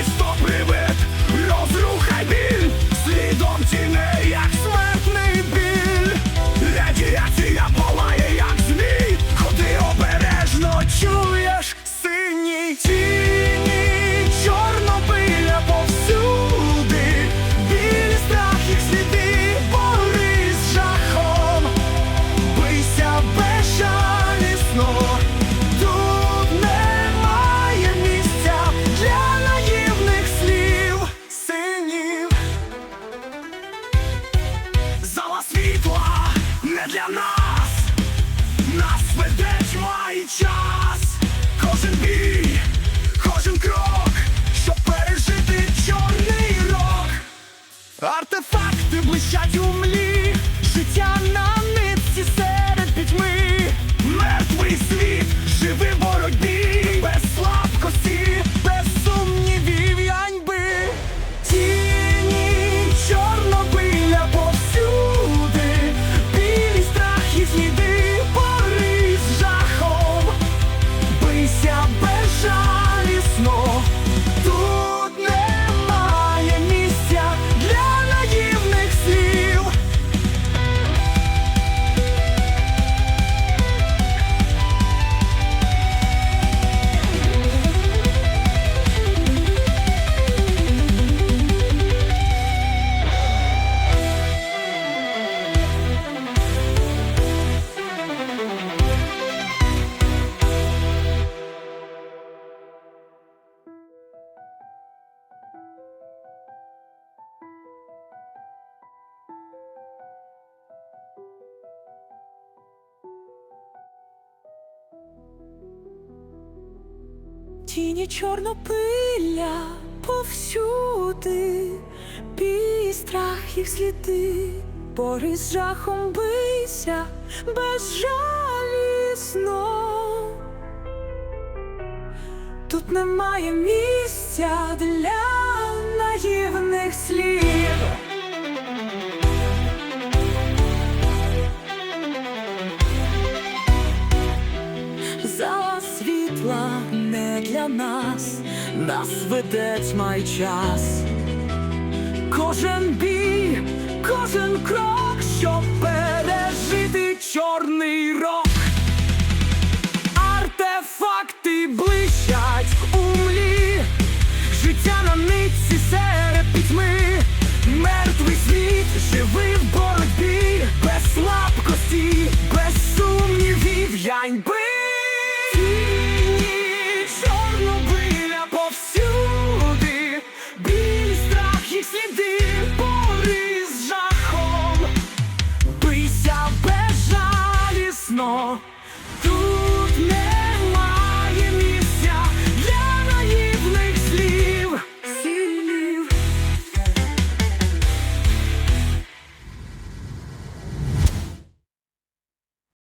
Stop me! Ведеш має час, кожен бій, кожен крок, щоб пережити чорний рок. Артефакти блищать у млі. Тіні чорнопилля повсюди, бій страх їх сліди, бори з жахом бийся безжалісно. Тут немає місця для наївних слів. Зала світла для нас, нас веде тьма й час. Кожен бій, кожен крок, щоб пережити чорний рок. Артефакти блищать у млі, життя на нитці серед пітьми, мертвий світ, живий в боротьбі, без слабкості, без сумнівів, яньби. З жахом, бийся безжалісно.